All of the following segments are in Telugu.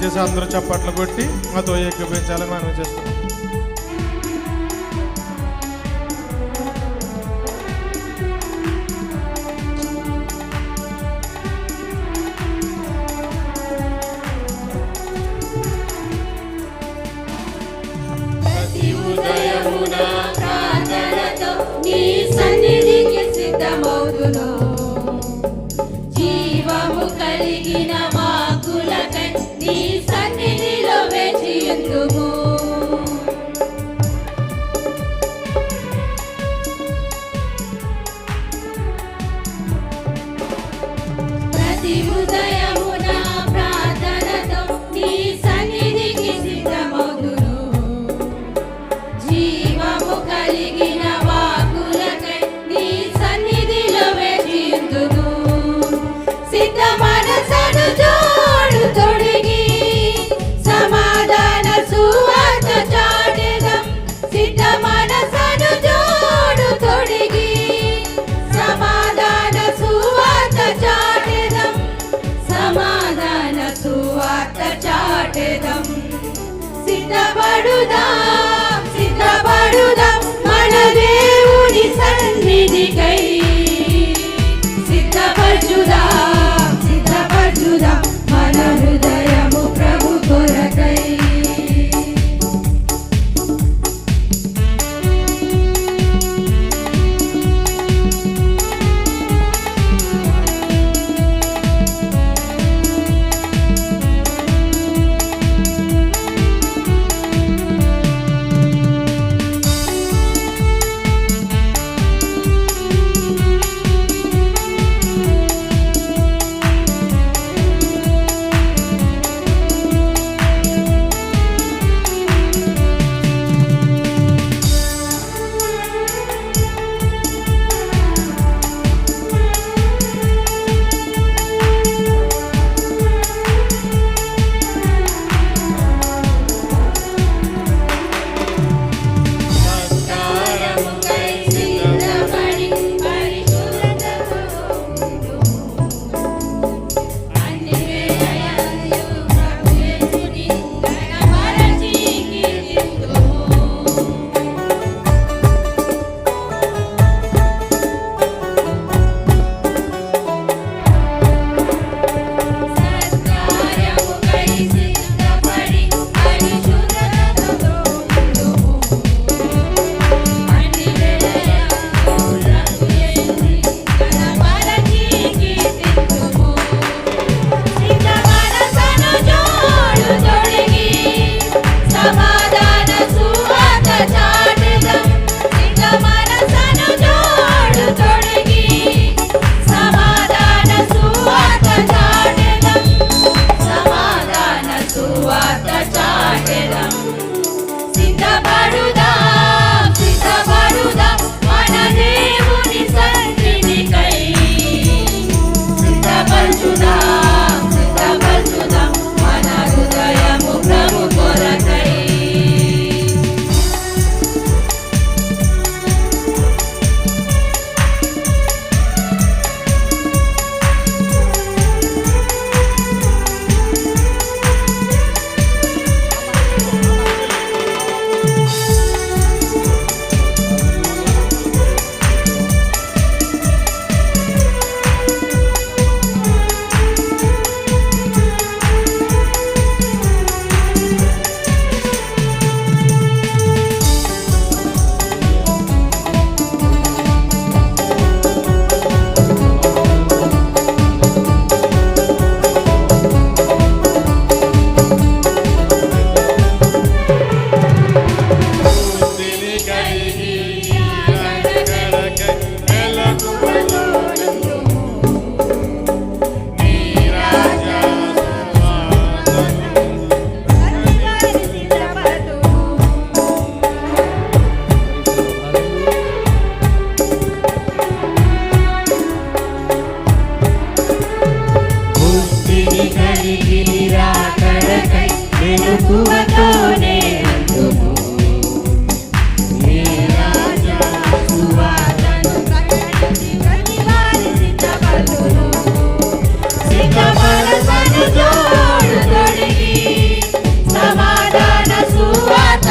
దయచేసి అందరూ చప్పట్లు కొట్టి మాతో ఏకీపించాలని మనం చేస్తున్నాం.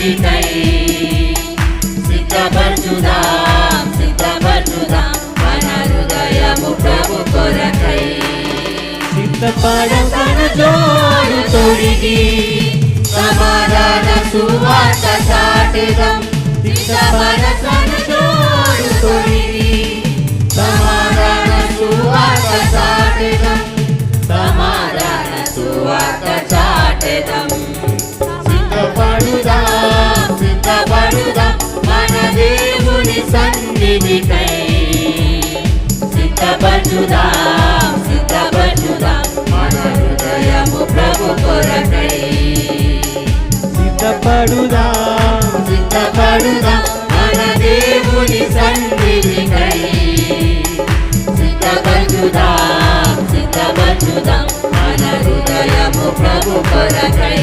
సన్నిధికై సిద్ధపడుదాం సిద్ధపడుదాం మన హృదయము ప్రభు కొరకై సిద్ధపడతన జోడు తొడిగి సమాధాన సువార్త చాటెదం సిద్ధపడతన జోడు తొడిగి సమాధాన సువార్త సమాధాన సువార్త చాటెదం మన హృదయము ప్రభు కొరకై. సిద్ధపడుదాం? సిద్ధపడుదాం? మన దేవుని సన్నిధికై. సిద్ధపడుదాం? సిద్ధపడుదాం? మన హృదయము ప్రభు కొరకై.